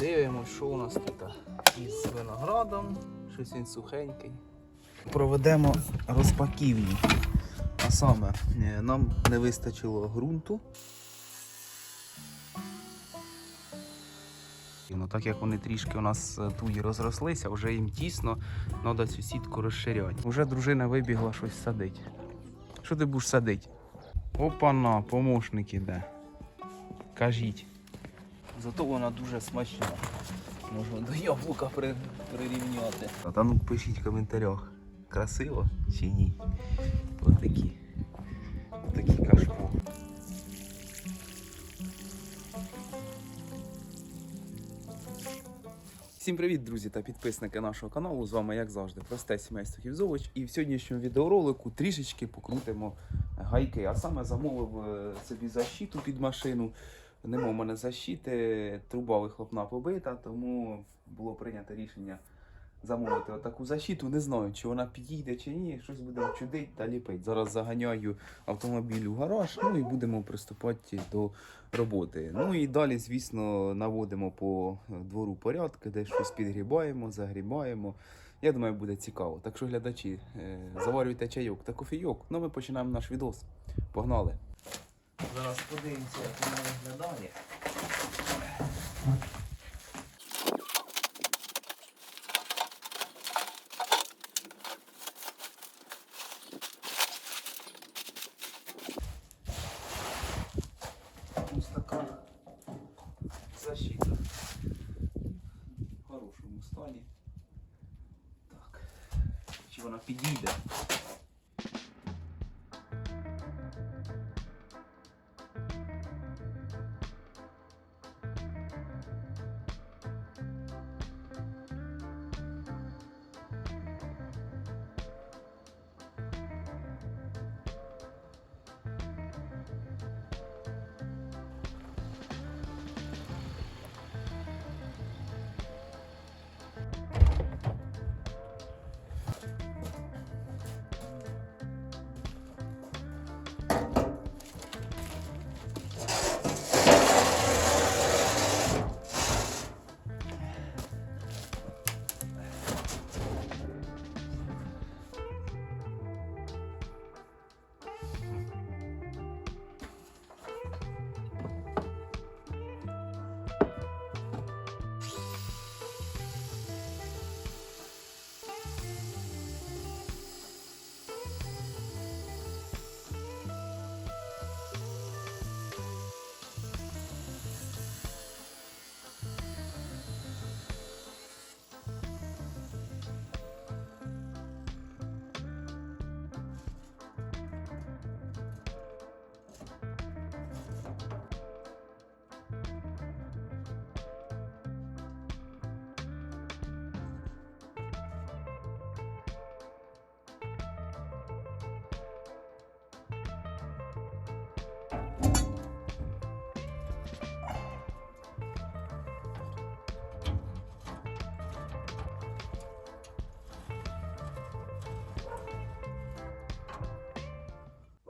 Дивимось, що у нас тут із виноградом. Щось він сухенький. Проведемо розпаківлю. А саме, е, нам не вистачило ґрунту. Ну, так як вони трішки у нас е, туї розрослися, вже їм тісно, треба цю сітку розширяти. Уже дружина вибігла щось садить. Що ти будеш садити? Опана, помощник іде. Кажіть. Зато вона дуже смачна. Можна до яблука прирівняти. А там пишіть в коментарях, красиво чи ні. Отакі. Отакі кашпо. Всім привіт, друзі та підписники нашого каналу. З вами, як завжди, просте сімейство Хівзович. І в сьогоднішньому відеоролику трішечки покрутимо гайки. А саме замовив е, собі защиту під машину. Нема в мене защити, труба вихлопна побита, тому було прийнято рішення замовити отаку защиту. Не знаю, чи вона підійде чи ні. Щось будемо чудити та ліпити. Зараз заганяю автомобіль у гараж, ну і будемо приступати до роботи. Ну і далі, звісно, наводимо по двору порядки, де щось підгрібаємо, загрібаємо. Я думаю, буде цікаво. Так що, глядачі, е, заварюйте чайок та кофійок. Ну, ми починаємо наш відос. Погнали! Зараз подивимося, як воно виглядає. Ось така защита. В хорошому стані. Так. Чи вона підійде?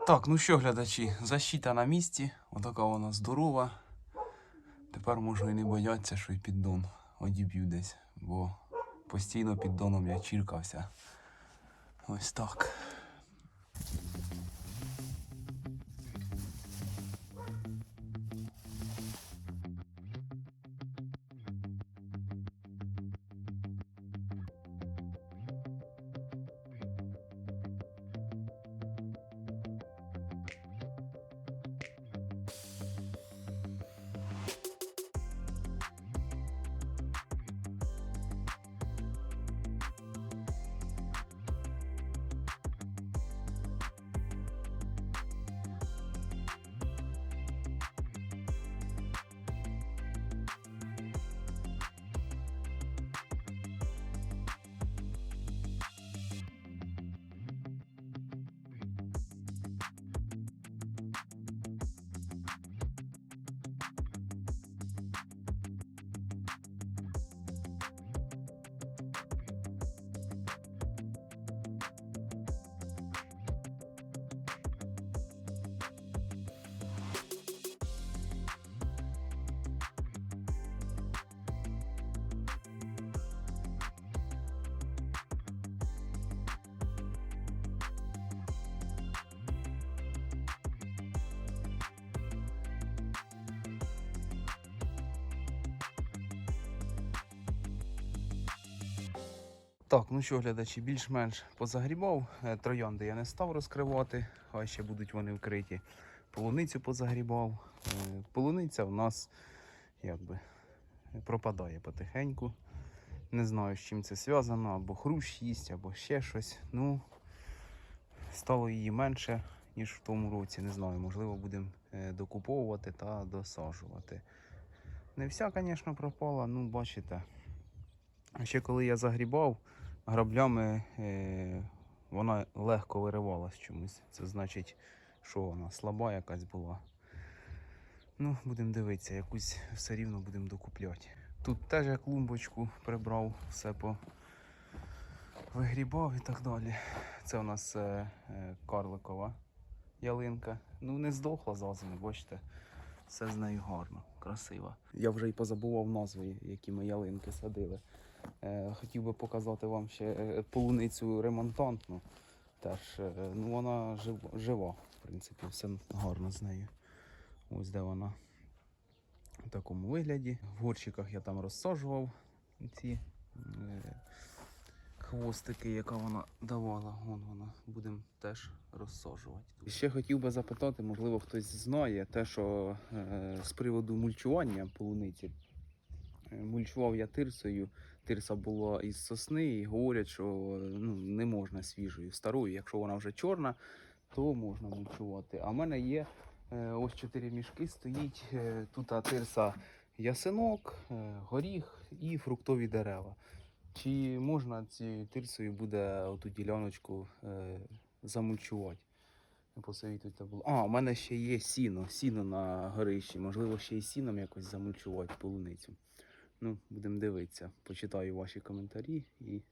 Так, ну що, глядачі, защита на місці, отака вона здорова. Тепер можу і не боятися, що й піддон одіб'ю десь, бо постійно піддоном я чіркався. Ось так. Так, ну що, глядачі, більш-менш позагрібав. Е, Троянди я не став розкривати, хай ще будуть вони вкриті. Полуницю позагрібав. Е, Полуниця в нас якби пропадає потихеньку. Не знаю, з чим це зв'язано, або хрущ їсть, або ще щось. Ну, стало її менше, ніж в тому році. Не знаю, можливо, будемо е, докуповувати та досаджувати. Не вся, звісно, пропала, ну, бачите. А Ще коли я загрібав, граблями е, вона легко виривалась чомусь. Це значить, що вона слаба якась була. Ну, будемо дивитися, якусь все рівно будемо докупляти. Тут теж я клумбочку прибрав, все по вигрібав і так далі. Це у нас е, е, карликова ялинка. Ну, не здохла зазами, бачите. Все з нею гарно, красиво. Я вже й позабував назви, які ми ялинки садили. Е, хотів би показати вам ще е, полуницю ремонтантну. Теж, е, ну, вона жива, жива, в принципі, все гарно з нею. Ось де вона в такому вигляді. В горщиках я там розсаджував ці хвостики, яка вона давала. Вон вона. Будемо теж розсаджувати. І ще хотів би запитати, можливо, хтось знає те, що е, з приводу мульчування полуниці. Е, Мульчував я тирсою. Тирса була із сосни, і говорять, що ну, не можна свіжою, старою. Якщо вона вже чорна, то можна мульчувати. А в мене є е, ось чотири мішки стоїть. Е, тут тирса ясенок, е, горіх і фруктові дерева. Чи можна цією тирсою буде оту діляночку е, замульчувати? Посовітуйте було. А, у мене ще є сіно, сіно на горищі. Можливо, ще й сіном якось замульчувати полуницю. Ну, будемо дивитися. Почитаю ваші коментарі і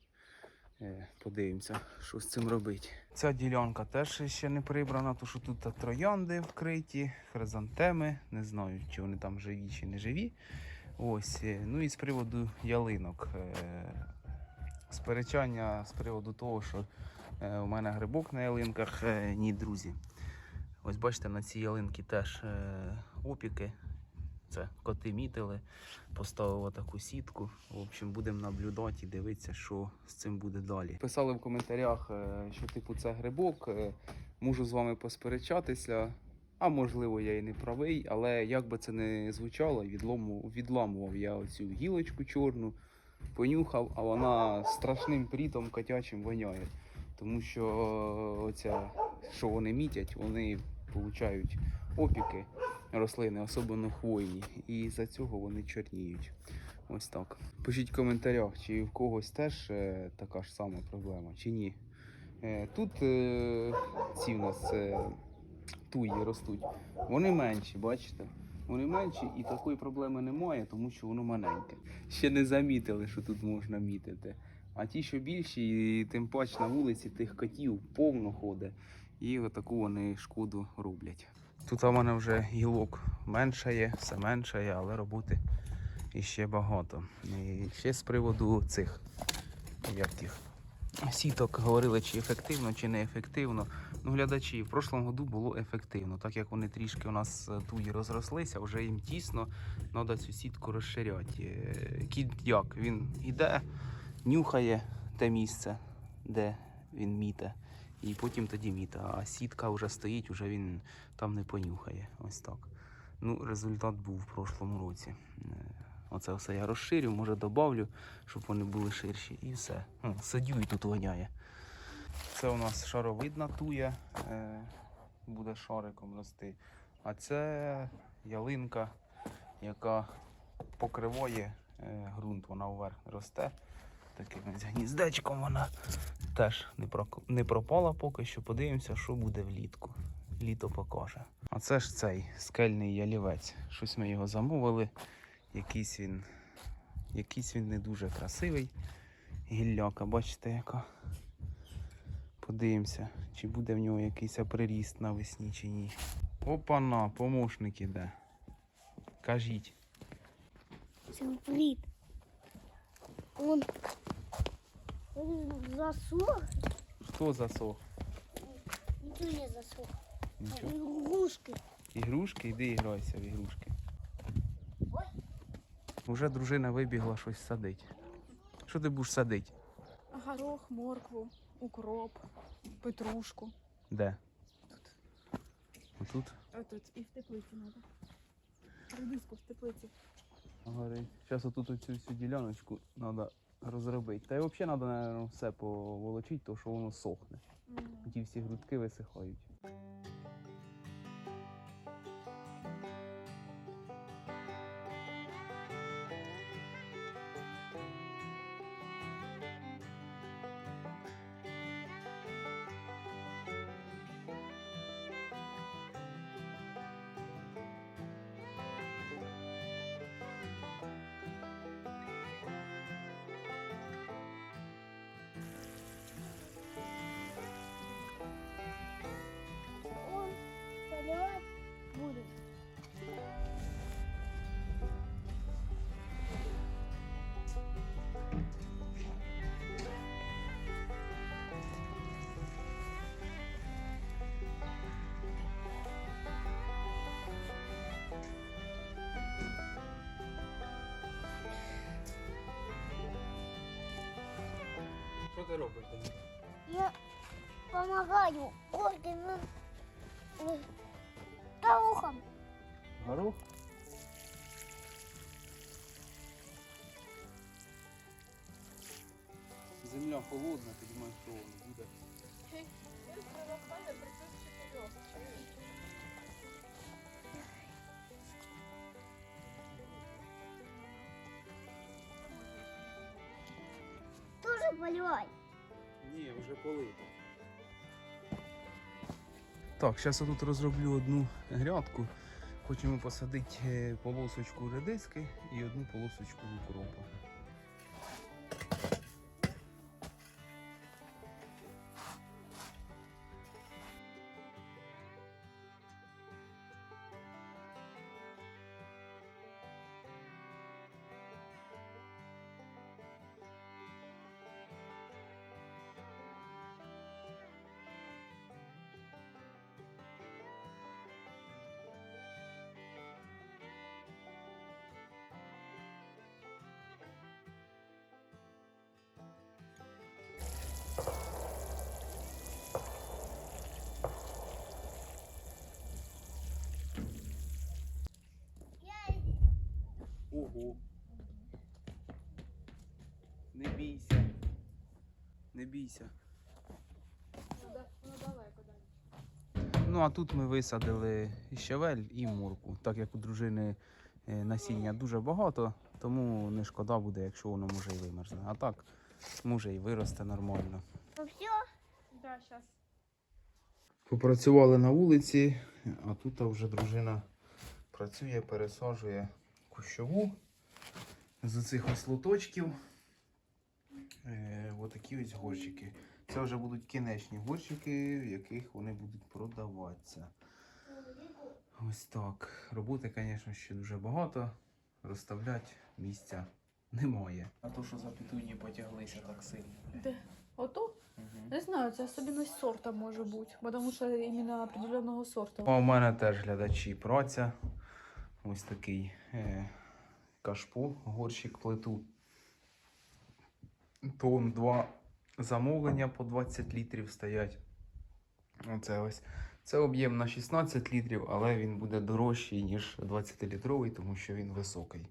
е, подивимося, що з цим робити. Ця ділянка теж ще не прибрана, тому що тут троянди вкриті, хризантеми. Не знаю, чи вони там живі чи не живі. Ось. е, Ну і з приводу ялинок. Е, сперечання з приводу того, що е, у мене грибок на ялинках. Е, ні, друзі. Ось бачите, на цій ялинці теж е, опіки. Це коти мітили, поставив таку сітку. В общем, будемо наблюдати і дивитися, що з цим буде далі. Писали в коментарях, що типу це грибок. Можу з вами посперечатися. А можливо, я і не правий, але як би це не звучало, відлому, відламував я оцю гілочку чорну, понюхав, а вона страшним прітом котячим воняє. Тому що е, оця, що вони мітять, вони получають опіки рослини, особливо хвойні, і за цього вони чорніють. Ось так. Пишіть в коментарях, чи в когось теж е, така ж сама проблема, чи ні. Е, тут ці у нас туї ростуть. Вони менші, бачите? Вони менші і такої проблеми немає, тому що воно маленьке. Ще не замітили, що тут можна мітити. А ті, що більші, і тим паче на вулиці тих котів повно ходить. І отаку вони шкоду роблять. Тут у мене вже гілок меншає, все меншає, але роботи іще багато. І ще з приводу цих як їх, сіток говорили, чи ефективно, чи не ефективно. Ну, глядачі, в прошлому году було ефективно, так як вони трішки у нас е, туї розрослися, вже їм тісно, треба цю сітку розширяти. Е, Кіт як? Він іде, нюхає те місце, де він міте. І потім тоді міта. А сітка вже стоїть, вже він там не понюхає. Ось так. Ну, результат був в прошлому році. Оце все я розширю, може добавлю, щоб вони були ширші. І все. Садю і тут воняє. Це у нас шаровидна туя, е, буде шариком рости. А це ялинка, яка покриває е, ґрунт, вона вверх росте. Таким гніздечком вона теж не пропала поки що. Подивимося, що буде влітку. Літо покаже. А це ж цей скельний ялівець. Щось ми його замовили. Якийсь він, якийсь він не дуже красивий. Гілляка, бачите, яка. Подивимося, чи буде в нього якийсь приріст навесні чи ні. Опана, помощник іде. Кажіть. Привет. Он, засох, Хто засох? ничего не засох. Нічого. игрушки. Ігрушки, йди і грайся в ігрушки. Уже дружина вибігла щось садить. Що ти будеш садити? Горох, моркву, укроп, петрушку. Де? Тут. Отут? Отут і в теплиці треба. Редиску в теплиці. Горить. Зараз отут оцю всю діляночку треба розробити. Та й взагалі треба, наверное, все поволочити, тому що воно сохне. Ті всі грудки висихають. Ти робиш? Я помогаю органам э, старухам. Горох? Земля холодна, думаєш, що буде. Тоже поливай. Вже полито. Так, зараз я тут розроблю одну грядку. Хочемо посадити е, полосочку редиски і одну полосочку укропа. Ого. Не бійся. Не бійся. Ну а тут ми висадили і щавель і морку. Так як у дружини е, насіння дуже багато, тому не шкода буде, якщо воно може і вимерзне. А так може і виросте нормально. ну все. Да, зараз. Попрацювали на вулиці, а тут вже дружина працює, пересаджує кущову з оцих ось лоточків. Е, отакі ось горщики. Це вже будуть кінечні горщики, в яких вони будуть продаватися. Ось так. Роботи, звісно, ще дуже багато. Розставляти місця немає. А то, що за петуні потяглися так сильно. Де? Ото? Не знаю, це особливість сорта може бути, бо тому що іменно определеного сорту. А у мене теж глядачі праця. Ось такий кашпо, горщик плиту. Тон два замовлення по 20 літрів стоять. Оце ось. Це об'єм на 16 літрів, але він буде дорожчий, ніж 20-літровий, тому що він високий.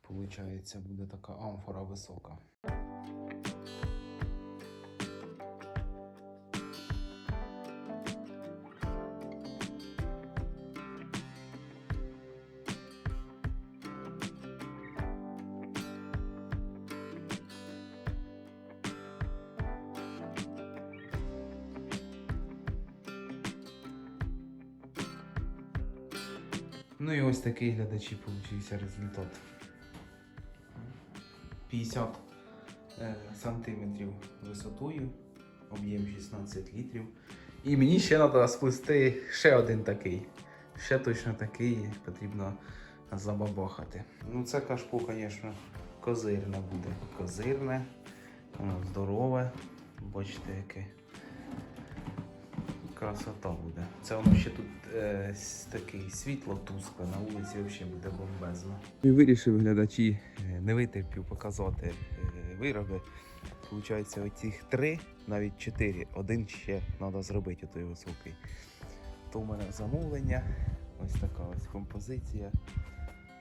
Получається, буде така амфора висока. Такий глядачі получився результат. 50 е, сантиметрів висотою, об'єм 16 літрів. І мені ще треба сплести ще один такий. Ще точно такий потрібно забабахати. Ну це кашпо, звісно, козирне буде. Козирне, здорове. Бачите, яке. Красота буде. Це воно ще тут е, такий світло тускле, на вулиці взагалі буде бомбезно. І вирішив глядачі, е, не витерпів показати е, вироби. Получається, оцих три, навіть чотири. Один ще треба зробити той високий. То в мене замовлення. Ось така ось композиція.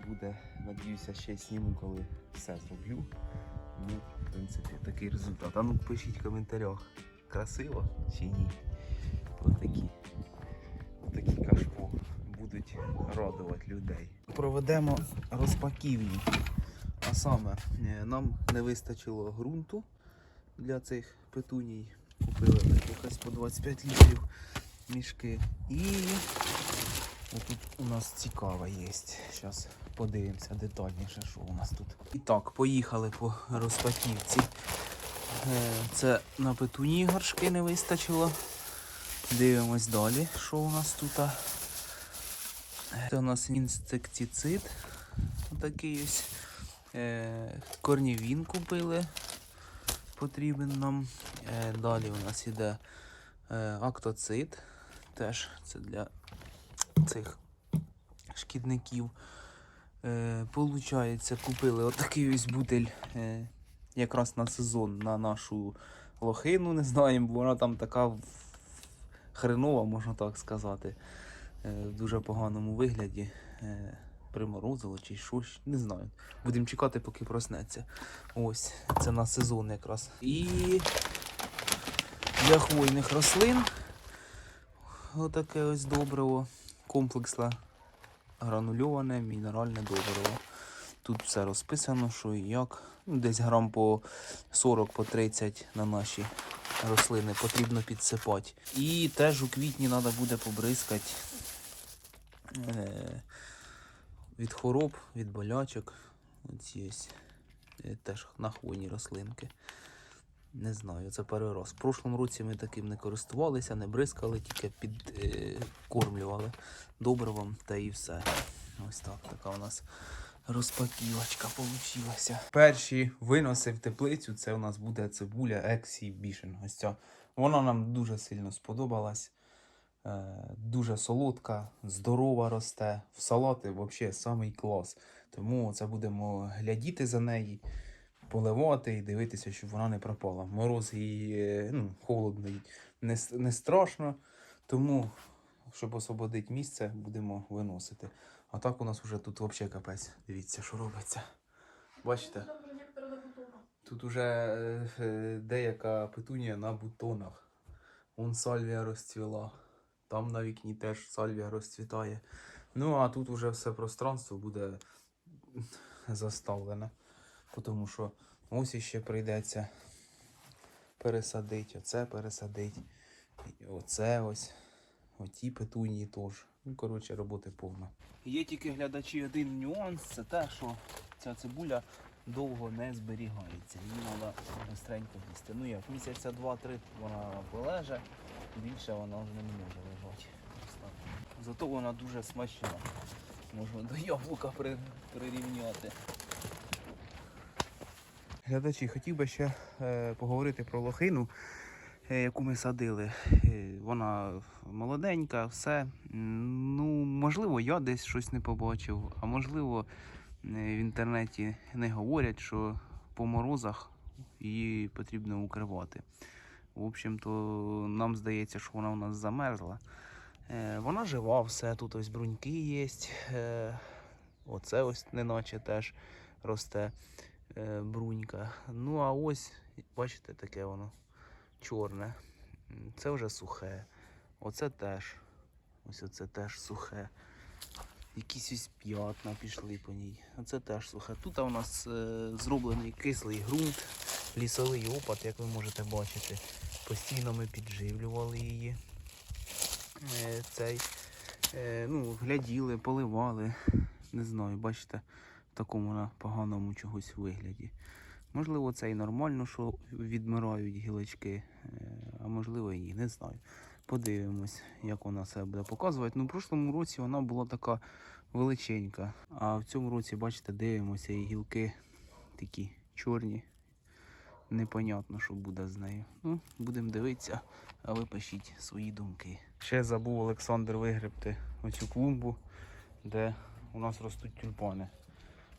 Буде, надіюся, ще зніму, коли все зроблю. Ну, в принципі, такий результат. А ну пишіть в коментарях, красиво чи ні. Отакі кашпо будуть радувати людей. Проведемо розпаківлю. А саме, е, нам не вистачило ґрунту для цих петуній. Купили якось по 25 літрів мішки. І отут у нас цікаве є. Зараз подивимося детальніше, що у нас тут. І так, поїхали по розпаківці. Е, Це на петуні горшки не вистачило. Дивимось далі, що у нас тут. Це у нас інсектицид. Такий ось. Е, Корнівін купили. Потрібен нам. Е, Далі у нас іде е, актоцид. Теж це для цих шкідників. Получається, купили отакий ось бутель е, якраз на сезон на нашу лохину. Не знаємо, бо вона там така хренова, можна так сказати. Е, в дуже поганому вигляді. Е, приморозило чи щось, не знаю. Будемо чекати, поки проснеться. Ось, це на сезон якраз. І для хвойних рослин отаке ось добриво. Комплексне гранульоване мінеральне добриво. Тут все розписано, що і як. Десь грам по 40 по 30 на наші рослини потрібно підсипати. І теж у квітні треба буде побризкати е, від хвороб, від болячок. Оці ось е, теж на хвойні рослинки. Не знаю, це раз. В прошлому році ми таким не користувалися, не бризкали, тільки підкормлювали добривом та і все. Ось так, така у нас розпаківочка получилася. Перші виноси в теплицю це у нас буде цибуля Exhibition. Ось ця. Вона нам дуже сильно сподобалась. Е, дуже солодка, здорова росте. В салати взагалі самий клас. Тому це будемо глядіти за неї, поливати і дивитися, щоб вона не пропала. Мороз і е, ну, холодно не, не страшно. Тому, щоб освободити місце, будемо виносити. А так у нас вже тут взагалі капець. Дивіться, що робиться. Бачите? Тут уже е, е, деяка петунія на бутонах. Вон сальвія розцвіла. Там на вікні теж сальвія розцвітає. Ну, а тут уже все пространство буде заставлене. Тому що ось іще прийдеться пересадити, оце пересадити. Оце ось. Оті петунії теж. Ну, коротше, роботи повно. Є тільки глядачі один нюанс, це те, що ця цибуля довго не зберігається. Її треба быстренько їсти. Ну як, місяця два-три вона полеже, більше вона вже не може лежати. Зато вона дуже смачна. Можна до яблука при, прирівняти. Глядачі, хотів би ще е, поговорити про лохину, яку ми садили. Е, вона молоденька, все. Ну, можливо, я десь щось не побачив, а можливо, е, в інтернеті не говорять, що по морозах її потрібно укривати. В общем-то, нам здається, що вона у нас замерзла. Е, Вона жива, все, тут ось бруньки є. Е, Оце ось неначе теж росте е, брунька. Ну, а ось, бачите, таке воно чорне. Це вже сухе. Оце теж. Ось оце теж сухе. Якісь ось п'ятна пішли по ній. Оце теж сухе. Тут у нас е, зроблений кислий ґрунт, лісовий опад, як ви можете бачити. Постійно ми підживлювали її. Е, цей, е, ну, гляділи, поливали. Не знаю, бачите, в такому на поганому чогось вигляді. Можливо, це і нормально, що відмирають гілочки, е, а можливо і ні, не знаю. Подивимось, як вона себе буде показувати. Ну, в прошлому році вона була така величенька. А в цьому році, бачите, дивимося, і гілки такі чорні. Непонятно, що буде з нею. Ну, будемо дивитися, а ви пишіть свої думки. Ще забув Олександр вигребти оцю клумбу, де у нас ростуть тюльпани.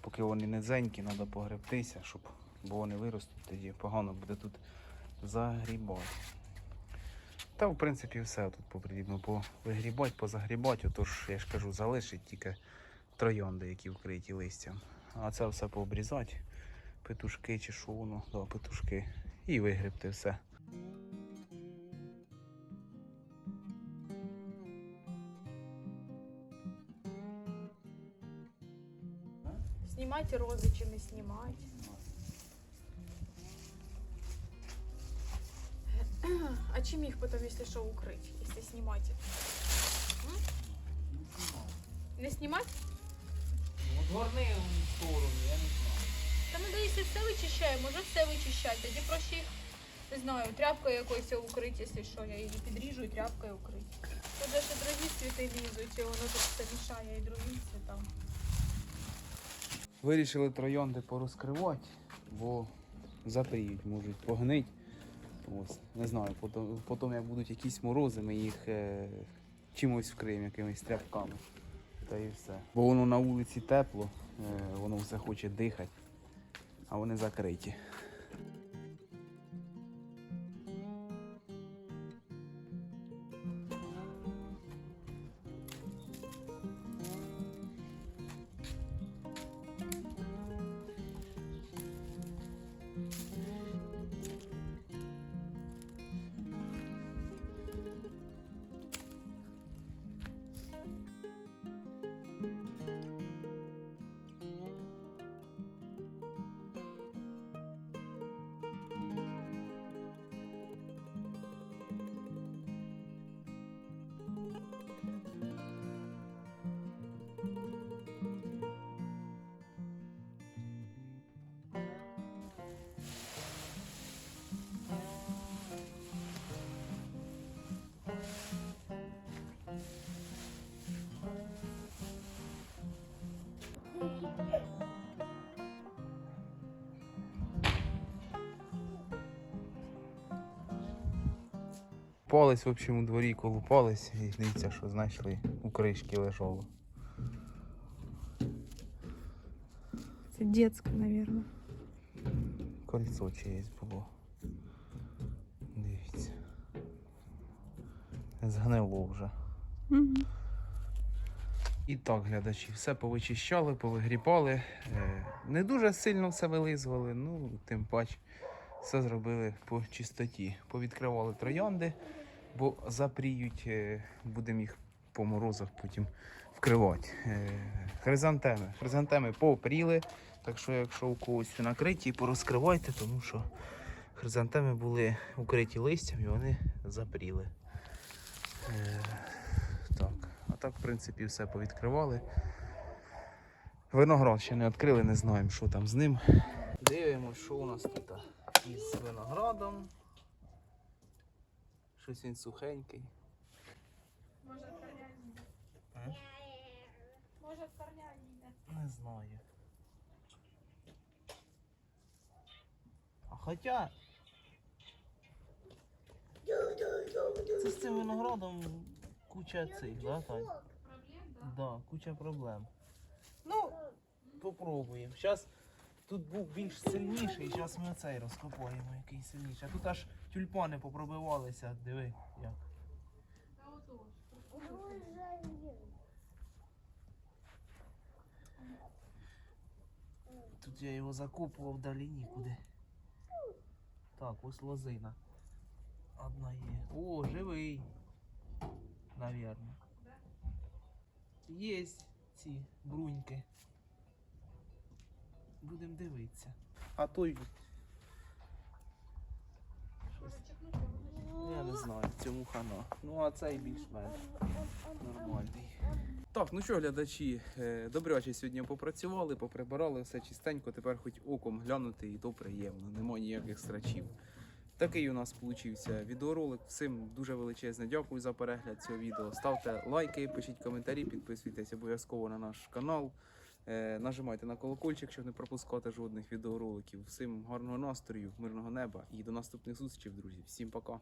Поки вони низенькі, треба погребтися, щоб бо вони виростуть, тоді погано буде тут загрібати. Та, в принципі, все тут потрібно повигрібати, позагрібати. Отож, я ж кажу, залишить тільки троянди, які вкриті листям. А це все пообрізати. Петушки чи що воно, да, петушки. І вигрібти все. Знімати рози чи не знімати. А чим їх потім, якщо що, укрити, якщо знімати? М? Не знімати? Горни в сторону, я не знаю. Та ну да, якщо все вичищає, може все вичищати. Тоді проще їх, не знаю, тряпкою якоюсь укрити, якщо що, я її підріжу і тряпкою укрити. Тут же ще другі цвіти лізуть, і воно тут все мішає і другим цвітам. Вирішили троянди порозкривати, бо запріють, можуть погнить. Ось, не знаю, потім, потім як будуть якісь морози, ми їх е, чимось вкриємо, якимись тряпками. Та і все. Бо воно на вулиці тепло, е, воно все хоче дихати, а вони закриті. Пались, в общем, у дворі колупались і дивіться, що знайшли у кришки лежало. Це дитяче, мабуть. Кольцо чиєсь було. Дивіться. Згнило вже. І так, глядачі, все повичищали, повигрібали. Е, Не дуже сильно все вилизували, ну, тим паче, все зробили по чистоті. Повідкривали троянди, бо запріють, е, будемо їх по морозах потім вкривати. Е, Хризантеми. Хризантеми попріли, так що, якщо у когось накриті, порозкривайте, тому що хризантеми були укриті листям і вони запріли. Е, Так, а так, в принципі, все повідкривали. Виноград ще не відкрили, не знаємо, що там з ним. Дивимося, що у нас тут із виноградом. Щось він сухенький. Може, корня їде. А? Може, корня їде. Не знаю. А хоча. Це з цим виноградом куча цих, да, Тань? Проблем, да? Да, куча проблем. Ну, попробуємо. Зараз тут був більш сильніший, зараз ми оцей розкопаємо, який сильніший. А тут аж тюльпани попробивалися, диви як. Тут я його закопував далі нікуди. Так, ось лозина. Одна є. О, живий. Навірно. Є ці бруньки. Будемо дивитися. А той. Воно Я не знаю, цьому хана. Ну а цей більш-менш нормальний. Так, ну що, глядачі, е, добряче сьогодні попрацювали, поприбирали все чистенько, тепер хоч оком глянути, і то приємно, нема ніяких страчів. Такий у нас получився відеоролик. Всім дуже величезне дякую за перегляд цього відео. Ставте лайки, пишіть коментарі, підписуйтесь обов'язково на наш канал. Е, Нажимайте на колокольчик, щоб не пропускати жодних відеороликів. Всім гарного настрою, мирного неба і до наступних зустрічей, друзі. Всім пока.